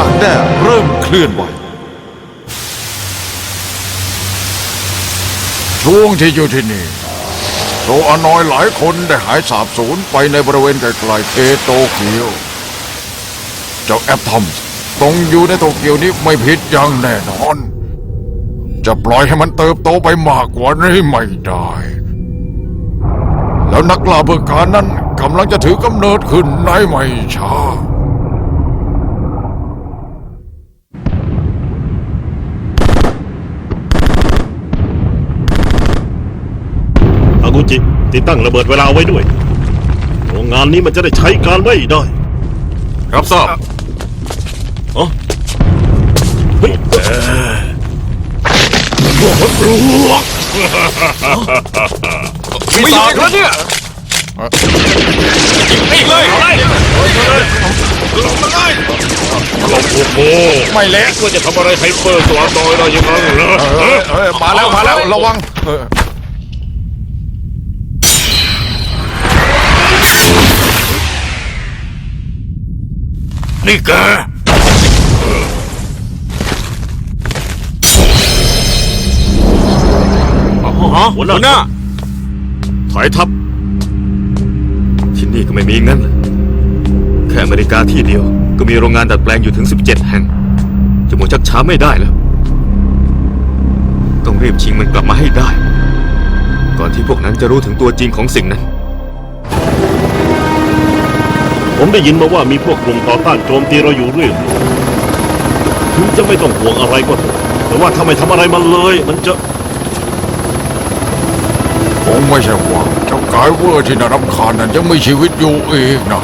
ดักแด้เริ่มเคลื่อนไหว ช่วงที่อยู่ที่นี่โซอานอยหลายคนได้หายสาบสูญไปในบริเวณไกลๆเอโตเกียว เจ้าแอปทอมส์ต้องอยู่ในโตเกียวนี้ไม่ผิดอย่างแน่นอน จะปล่อยให้มันเติบโตไปมากกว่านี้ไม่ได้ แล้วนักล่าเบิกการนั้นกำลังจะถือกำเนิดขึ้นในไม่ช้า อากุ จิ ติดตั้งระเบิดเวลาเอาไว้ด้วยโรงงานนี้มันจะได้ใช้การไม่ได้ รับทราบอ๋อเฮ้ยเอ่อพวกมันรู้ไม่อยากแล้วเนี่ยนี่เลยอะไรเราพวกโมไม่เละว่าจะทำอะไรไฮเปอร์สวาตอยเราอย่างนั้นเหรอเออเออมาแล้วมาแล้วระวัง นี่แกหัวหน้า ถอยทัพที่นี่ก็ไม่มีงั้นแหละแค่อเมริกาที่เดียว ก็มีโรงงานดัดแปลงอยู่ถึง 17 แห่ง จะหมดชักช้าไม่ได้แล้ว ต้องรีบชิงมันกลับมาให้ได้ ก่อนที่พวกนั้นจะรู้ถึงตัวจริงของสิ่งนั้น ผมได้ยินมาว่ามีพวกกลุ่มต่อต้านโจมตีเราอยู่เรื่อยถึงจะไม่ต้องห่วงอะไรก็เถอะแต่ว่าถ้าไม่ทำอะไรมันเลย มันจะผมไม่ใช่ว่าเจ้ากายเวอร์ที่น่ารำคาญนั้นยังมีชีวิตอยู่อีกนะ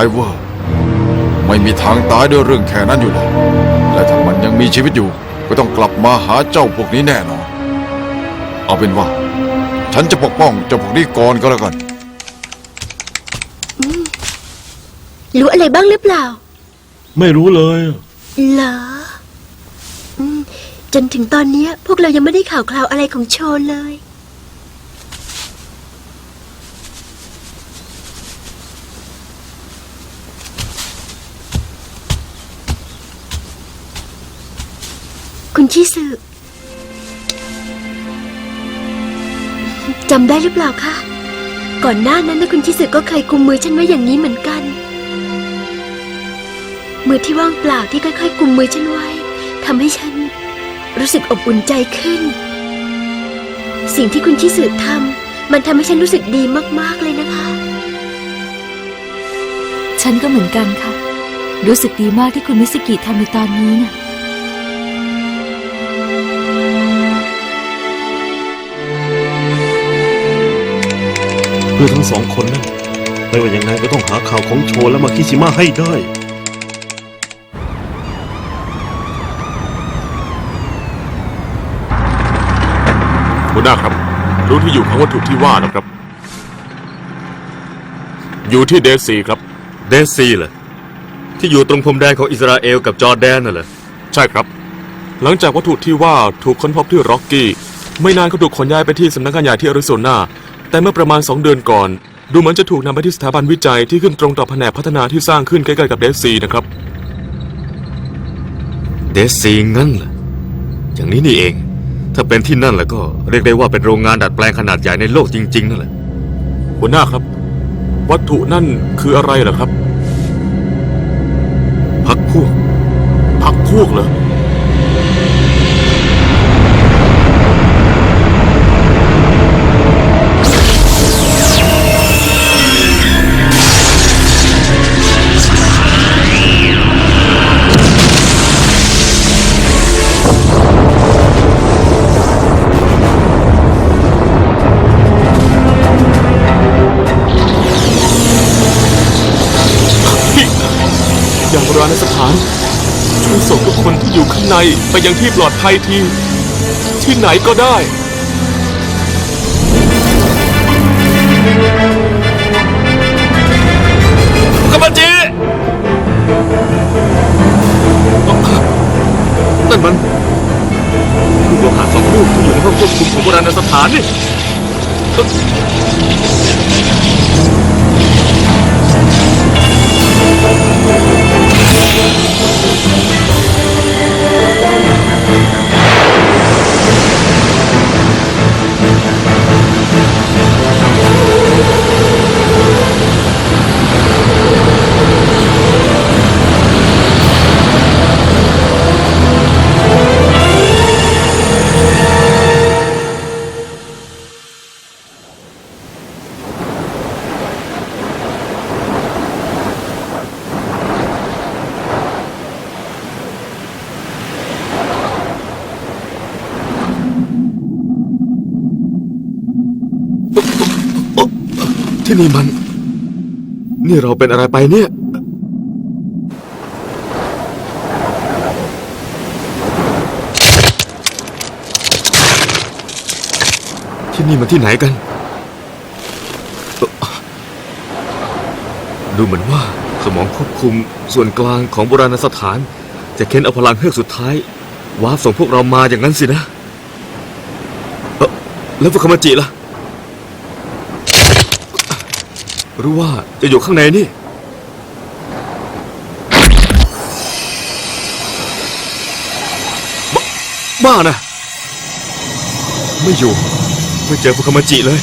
ายว่าไม่มีทางตายด้วยเรื่องแค่นั้นอยู่แล้วและถ้ามันยังมีชีวิตอยู่ ก็ต้องกลับมาหาเจ้าพวกนี้แน่นอนเอาเป็นว่า ฉันจะปกป้องเจ้าพวกนี้ก่อนก็แล้วกันรู้อะไรบ้างหรือเปล่า ไม่รู้เลย เหรออืมจนถึงตอนเนี้ย พวกเรายังไม่ได้ข่าวคราวอะไรของโชนเลย ชิสึจำได้หรือเปล่าคะก่อนหน้านั้นนะคุณชิสึก็เคยคุมมือฉันไว้อย่างนี้เหมือนกัน มือที่ว่างเปล่าที่ค่อยๆกุมมือฉันไว้ทำให้ฉันรู้สึกอบอุ่นใจขึ้น สิ่งที่คุณชิสึทำมันทำให้ฉันรู้สึกดีมากๆเลยนะคะ ฉันก็เหมือนกันค่ะ รู้สึกดีมากที่คุณมิสกิทำในตอนนี้นะเพื่อทั้งสองคนนั่นไม่ว่ายังไงก็ต้องหาข่าวของโชและมาคิชิมะให้ได้ หัวหน้าครับ รู้ที่อยู่ของวัตถุที่ว่านะครับ อยู่ที่เดซีครับ เดซีเหรอที่อยู่ตรงพรมแดนของอิสราเอลกับจอร์แดนน่ะเหรอใช่ครับ หลังจากวัตถุที่ว่าถูกค้นพบที่ร็อกกี้ ไม่นานก็ถูกขนย้ายไปที่สำนักงานใหญ่ที่อาริโซนา แต่เมื่อประมาณ 2 เดือนก่อน ดูเหมือนจะถูกนำไปที่สถาบันวิจัยที่ขึ้นตรงต่อแผนกพัฒนาที่สร้างขึ้นใกล้ๆกับเดซีนะครับ เดซีงั้นเหรออย่างนี้นี่เอง ถ้าเป็นที่นั่นแล้วก็เรียกได้ว่าเป็นโรงงานดัดแปลงขนาดใหญ่ในโลกจริงๆนั่นแหละหัวหน้าครับ วัตถุนั่นคืออะไรเหรอครับ พักพวก พักพวกเหรอ ราณสถาน ช่วยส่งทุกคนที่อยู่ข้างในไปยังที่ปลอดภัยที ที่ไหนก็ได้ กัมันจีนั่นมันคือโลหะสองลูกที่อยู่ในห้องควบคุมของโบราณสถานนี่ ที่นี่มัน นี่เราเป็นอะไรไปเนี่ย ที่นี่มันที่ไหนกัน ดูเหมือนว่าสมองควบคุมส่วนกลางของโบราณสถาน จะเค้นเอาพลังเฮือกสุดท้ายวาร์ปส่งพวกเรามาอย่างนั้นสินะ แล้วพวกคามาจิล่ะ หรือว่าจะอยู่ข้างในนี่ บ้านะ ไม่อยู่ ไม่เจอฟุคามาจิเลย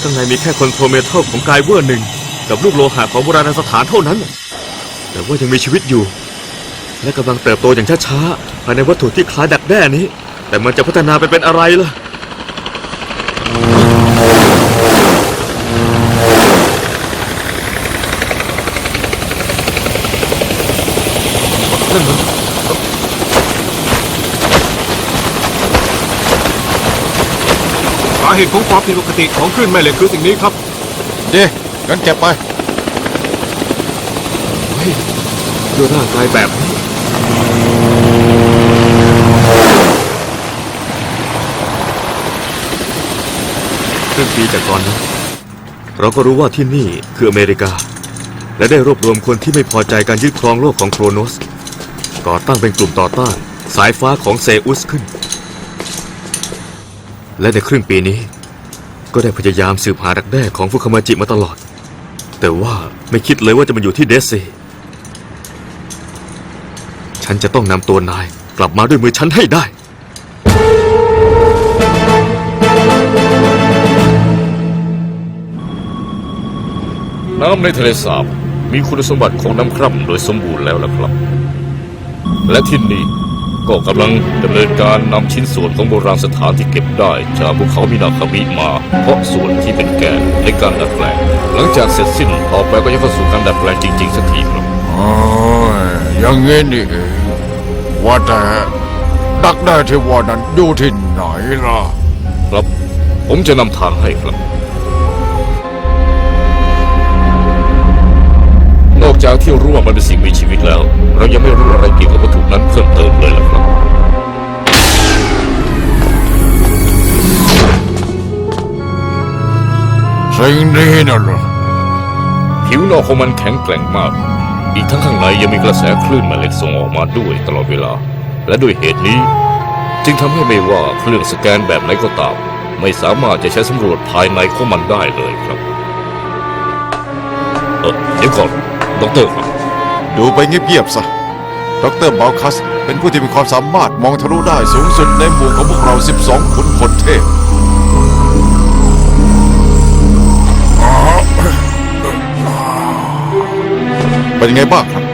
ข้างในมีแค่คอนโทรเมทัลของกายเวอร์หนึ่ง กับลูกโลหะของโบราณสถานเท่านั้น แต่ว่ายังมีชีวิตอยู่ และกำลังเติบโตอย่างช้าๆภายในวัตถุที่คล้ายดักแด้นี้ แต่มันจะพัฒนาไปเป็นอะไรล่ะ นั่นมันสาเหตุของความผิดปกติของคลื่นแม่เหล็กคือสิ่งนี้ครับ เด้งั้นเก็บไปเฮ้ยด้วยร่างกายแบบนี้ครึ่งปีจากก่อนนะเราก็รู้ว่าที่นี่คืออเมริกา และได้รวบรวมคนที่ไม่พอใจการยึดครองโลกของโครโนส ก่อตั้งเป็นกลุ่มต่อต้านสายฟ้าของเซอุสขึ้น และในครึ่งปีนี้ ก็ได้พยายามสืบหาดักแด้ของฟุคามาจิมาตลอด แต่ว่าไม่คิดเลยว่าจะมาอยู่ที่เดซซีฉันจะต้องนำตัวนายกลับมาด้วยมือฉันให้ได้น้ำในทะเลสาบมีคุณสมบัติของน้ำคร่ำโดยสมบูรณ์แล้วล่ะครับ และที่นี่ก็กำลังดำเนินการนำชิ้นส่วนของโบราณสถานที่เก็บได้จากภูเขามินาคามิมา เพราะส่วนที่เป็นแกนในการดัดแปลง หลังจากเสร็จสิ้นต่อไปก็จะเข้าสู่การดัดแปลงจริงๆสักทีครับโอ้ยอย่างงี้นี่เองว่าแต่ดักได้ที่ว่านั้นอยู่ที่ไหนล่ะ ครับ ผมจะนำทางให้ครับ นอกจากที่รู้ว่ามันเป็นสิ่งมีชีวิตแล้ว เรายังไม่รู้อะไรเกี่ยวกับวัตถุนั้นเพิ่มเติมเลยล่ะครับ สิ่งนี้น่ะเหรอผิวนอกของมันแข็งแกร่งมาก อีกทั้งข้างในยังมีกระแสคลื่นแม่เหล็กส่งออกมาด้วยตลอดเวลา และด้วยเหตุนี้ จึงทำให้ไม่ว่าเครื่องสแกนแบบไหนก็ตาม ไม่สามารถจะใช้สำรวจภายในของมันได้เลยครับ เออเดี๋ยวก่อนดอกเตอรครับ ดูไปเงียบๆซะดรบาลคัส เป็นผู้ที่มีความสามารถมองทะลุได้สูงสุดในหมู่ของพวกเรา 12 ขุนพลเทพเป็นไงบ้างครับ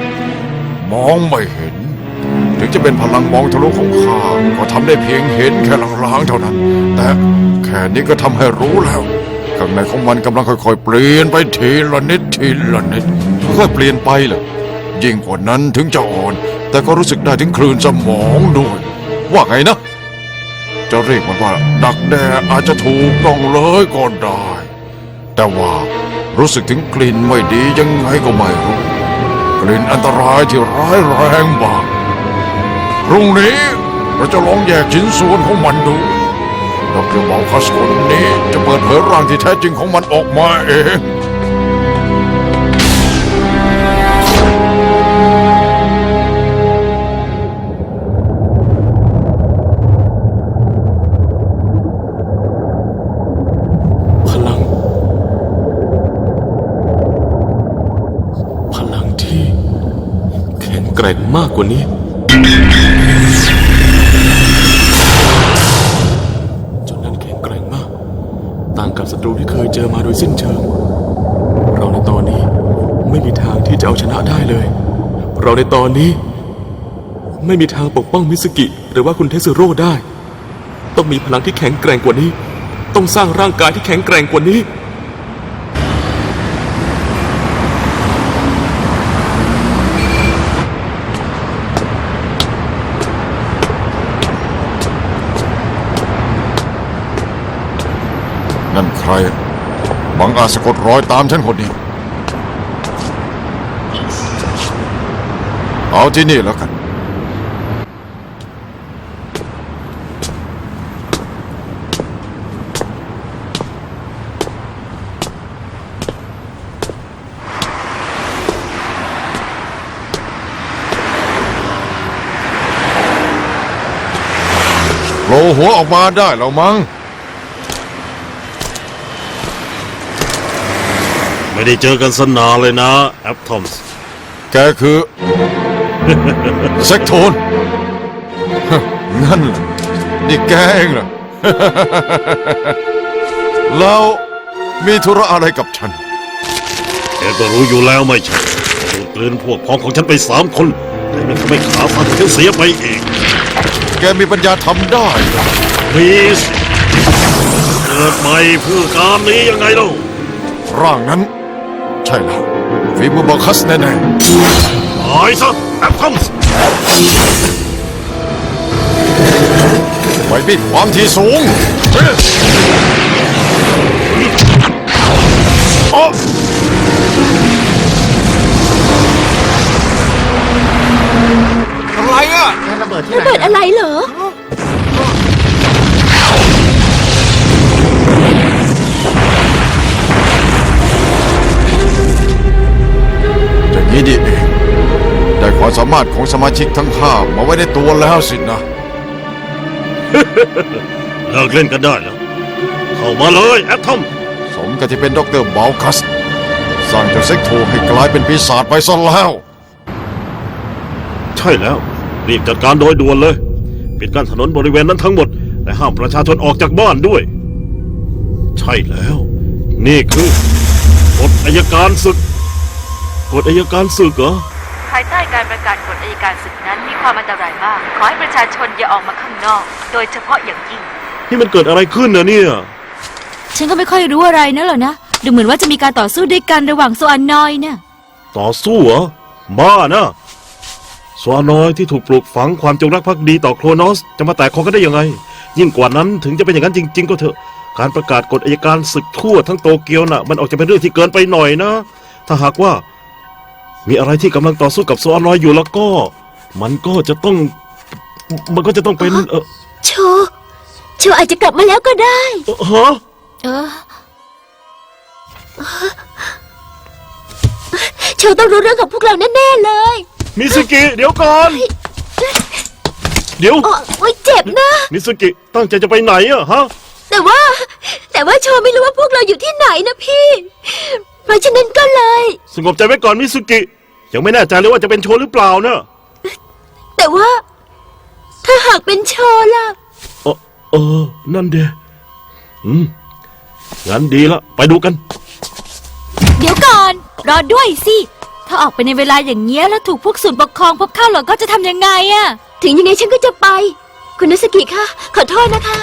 มองไม่เห็น ถึงจะเป็นพลังมองทะลุของข้าก็ทำได้เพียงเห็นแค่ลางๆเท่านั้น แต่แค่นี้ก็ทำให้รู้แล้วข้างในของมันกำลังค่อยๆ เปลี่ยนไปทีละนิดทีละนิดค่อยๆเปลี่ยนไปเลย ยิ่งกว่านั้นถึงจะอ่อน แต่ก็รู้สึกได้ถึงคลื่นสมองด้วย ว่าไงนะ จะเรียกมันว่า ดักแด้อาจจะถูกต้องเลยก็ได้ แต่ว่ารู้สึกถึงกลิ่นไม่ดียังไงก็ไม่รู้กลิ่นอันตรายที่ร้ายแรงมากพรุ่งนี้เราจะลองแยกชิ้นส่วนของมันดูดรบอลคัสคนนี้จะเปิดเผยร่างที่แท้จริงของมันออกมาเอง ร่งมากกว่านี้ จนนั้นแข็งแกร่งมาก ต่างกับศัตรูที่เคยเจอมาโดยสิ้นเชิง เราในตอนนี้ไม่มีทางที่จะเอาชนะได้เลย เราในตอนนี้ ไม่มีทางปกป้องมิสกิ หรือว่าคุณเทสโร่ได้ ต้องมีพลังที่แข็งแกร่งกว่านี้ ต้องสร้างร่างกายที่แข็งแกร่งกว่านี้ นั่นใคร บังอาจสะกดรอยตามฉันคนนี้ เอาที่นี่แล้วกัน โผล่หัวออกมาได้แล้วมั้ง ไม่ได้เจอกันสนานเลยนะแอปทอมส์แกคือเซ็กโทนฮะงั้นเหรอนี่แกเองเหรอ แล้วมีธุระอะไรกับฉัน แกก็รู้อยู่แล้วไม่ใช่ดูดกลืนพวกพ้องของฉันไปสามคนแต่มันทำให้ขาฟันของฉันเสียไปเองแกมีปัญญาทำได้เหรอมีสิเกิดใหม่เพื่อการนี้ยังไงเล่า ร่างนั้น ใช่แล้วฝีมือบอคัสแน่ตายซะแอปทอมส์ๆไว้บิดความที่สูงเฮ้ยอ๊ะอะไรอะระเบิดอะไรเหรอ ความสามารถของสมาชิกทั้งห้ามาไว้ในตัวแล้วสินะ เลิกเล่นกันได้แล้ว เข้ามาเลยแอปทอมสมกับที่เป็นด็อกเตอร์บาลคัสสร้างเจ้าเซ็กโทให้กลายเป็นปีศาจไปซะแล้ว ใช่แล้ว รีบจัดการโดยด่วนเลย ปิดกั้นถนนบริเวณนั้นทั้งหมด และห้ามประชาชนออกจากบ้านด้วย ใช่แล้ว นี่คือกฎอายการศึกกฎอายการศึกเหรอภายใต้การประกาศกฎอัยการศึกนั้นมีความอันตรายมาก ขอให้ประชาชนอย่าออกมาข้างนอก โดยเฉพาะอย่างยิ่ง นี่มันเกิดอะไรขึ้นนะเนี่ย ฉันก็ไม่ค่อยรู้อะไรนะหรอกนะ ดูเหมือนว่าจะมีการต่อสู้ด้วยกันระหว่างโซอันนอยเนี่ยต่อสู้เหรอ บ้านะสวานอยที่ถูกปลูกฝังความจงรักภักดีต่อโครโนสจะมาแตกคอกันได้ยังไง ยิ่งกว่านั้นถึงจะเป็นอย่างนั้นจริง ๆ ก็เถอะ การประกาศกฎอัยการศึกทั่วทั้งโตเกียวน่ะ มันออกจะเป็นเรื่องที่เกินไปหน่อยนะ ถ้าหากว่า มีอะไรที่กำลังต่อสู้กับสวานอยอยู่แล้วก็ มันก็จะต้อง มันก็จะต้องเป็นเออโชว์โชว์อาจจะกลับมาแล้วก็ได้ เอ่อฮะเออโชว์ต้องรู้เรื่องกับพวกเราแน่ๆเลยมิสกิเดี๋ยวก่อน เดี๋ยว อ๋อโอ๊ยเจ็บนะ มิสกิตั้งใจจะไปไหนอะฮะ แต่ว่า แต่ว่าโชว์ไม่รู้ว่าพวกเราอยู่ที่ไหนนะพี่ เพราะฉะนั้นก็เลย สงบใจไว้ก่อนมิสุกิ ยังไม่แน่ใจเลยว่าจะเป็นโชว์หรือเปล่าเนะแต่ว่า ถ้าหากเป็นโชว์ล่ะ เออเออ นั่นเดอืมงั้นดีละไปดูกัน เดี๋ยวก่อน รอด้วยสิ ถ้าออกไปในเวลาอย่างเงี้ยแล้วถูกพวกศูนย์ปกครองพบเข้าหรอก็จะทำยังไงอะถึงยังไงฉันก็จะไป คุณนัสกิคะขอโทษนะคะ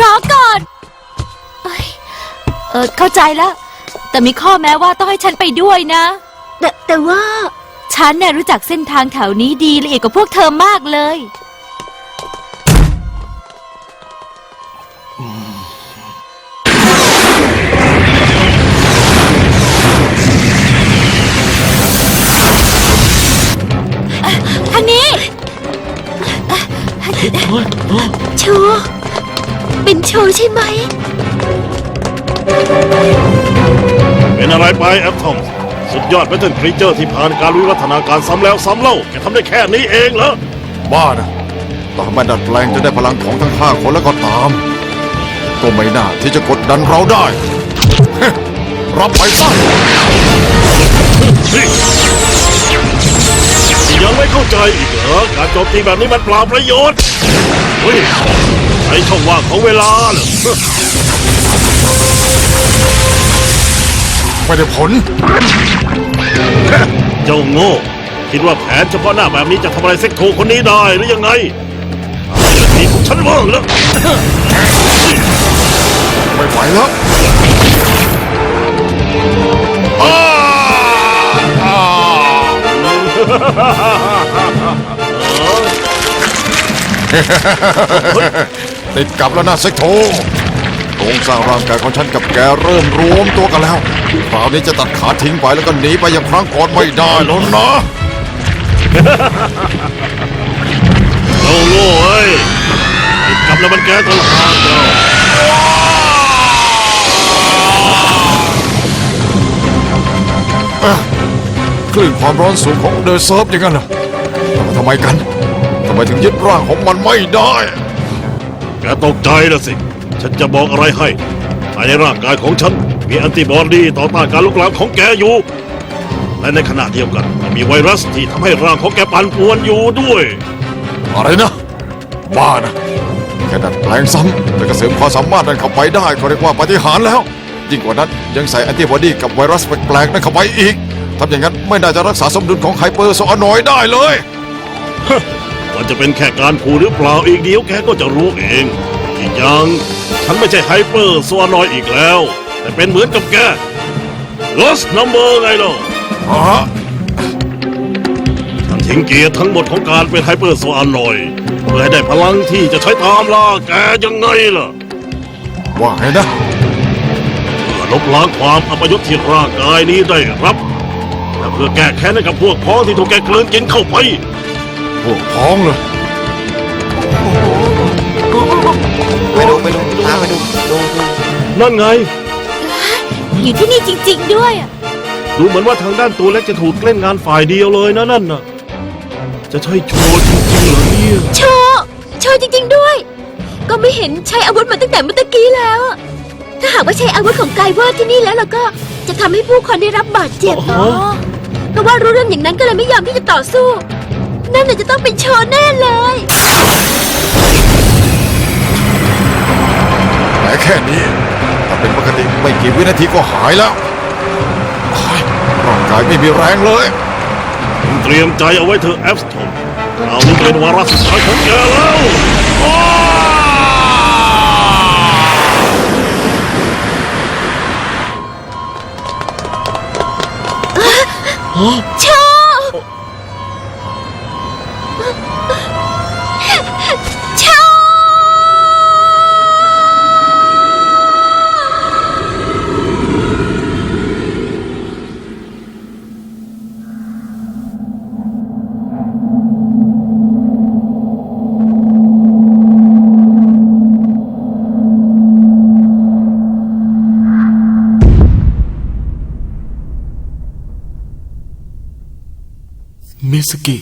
รอก่อนเอ้ยเออเข้าใจแล้ว แต่มีข้อแม้ว่าต้องให้ฉันไปด้วยนะ แต่แต่ว่า ฉันเนี่ยรู้จักเส้นทางแถวนี้ดีละเอียดกว่าพวกเธอมากเลย ทางนี้โชว์เป็นโชว์ใช่ไหม เป็นอะไรไปแอปทอม สุดยอดแบทเทิลครีเจอร์ที่ผ่านการวิวัฒนาการซ้ำแล้วซ้ำเล่าแกทำได้แค่นี้เองเหรอ บ้านะต่อให้มันดัดแปลงจะได้พลังของทั้งห้าคนแล้วก็ตาม ก็ไม่น่าที่จะกดดันเราได้ รับไปซะนี่ยังไม่เข้าใจอีกเหรอ การโจมตีแบบนี้มันเปล่าประโยชน์เฮ้ยไอช่องว่างของเวลาเหรอ ไม่ได้ผล เจ้าโง่ คิดว่าแผนเฉพาะหน้าแบบนี้จะทำอะไรเซ็กโทคนนี้ได้หรือยังไงเอาละทีของฉันว่างแล้วไม่ไหวแล้วอ้าอ้าติดกับแล้วนะเซ็กโท โครงสร้างร่างกายของฉันกับแกเริ่มรวมตัวกันแล้วคราวนี้จะตัดขาทิ้งไปแล้วก็หนีไปอย่างครั้งก่อนไม่ได้แล้วนะเจ้าโง่เอ้ยติดกับแล้วมันแกต่างหากเจ้าคลื่นความร้อนสูงของเดอะเซิร์ฟอย่างนั้นเหรอแต่ว่าทำไมกัน ทำไมถึงยึดร่างของมันไม่ได้ แกตกใจละสิ ฉันจะบอกอะไรให้ภายในร่างกายของฉัน มีแอนติบอดีต่อต้านการลุกลามของแกอยู่ และในขณะเดียวกันยังมีไวรัสที่ทำให้ร่างของแกปั่นป่วนอยู่ด้วย อะไรนะ บ้านะแค่ดัดแปลงซ้ำแล้วก็เสริมความสามารถนั้นเข้าไปได้ก็เรียกว่าปาฏิหาริย์แล้ว ยิ่งกว่านั้นยังใส่แอนติบอดีกับไวรัสแปลกๆนั้นเข้าไปอีกทำอย่างนั้นไม่น่าจะรักษาสมดุลของไฮเปอร์โซอานอยด์ได้เลยมันจะเป็นแค่การขู่หรือเปล่าอีกเดียวแกก็จะรู้เอง อีกอย่างฉันไม่ใช่ไฮเปอร์โซนอยอีกแล้ว แต่เป็นเหมือนกับแก Lost Number ไงล่ะฮะฉันทิ้งเกียรติทั้งหมดของการเป็นไฮเปอร์โซนอยเพื่อให้ได้พลังที่จะใช้ตามล่าแกยังไงล่ะ ว่าไงนะเพื่อลบล้างความอัปยศที่ร่างกายนี้ได้รับและเพื่อแก้แค้นให้กับพวกพ้องที่ถูกแกกลืนกินเข้าไป พวกพ้องเลย นั่นไง อยู่ที่นี่จริง ๆ ด้วยอะดูเหมือนว่าทางด้านตัวเล็กจะถูกเล่นงานฝ่ายเดียวเลยนะนั่นน่ะ จะใช่โชว์จริงๆเหรอเนี่ย โชว์โชว์จริง ๆ ด้วย ก็ไม่เห็นใช้อาวุธมาตั้งแต่เมื่อตะกี้แล้วอะถ้าหากว่าใช้อาวุธของกายเวอร์ที่นี่แล้วล่ะก็จะทำให้ผู้คนได้รับบาดเจ็บอ๋อ เพราะว่ารู้เรื่องอย่างนั้นก็เลยไม่ยอมที่จะต่อสู้ นั่นน่ะจะต้องเป็นโชว์แน่เลย แต่แค่นี้ ถ้าเป็นปกติไม่กี่วินาทีก็หายแล้วโอ้ยร่างกายไม่มีแรงเลยเตรียมใจเอาไว้เถอะแอปสโตนคราวนี้เป็นวาระสุดท้ายของแกแล้วอ้า มิสกิ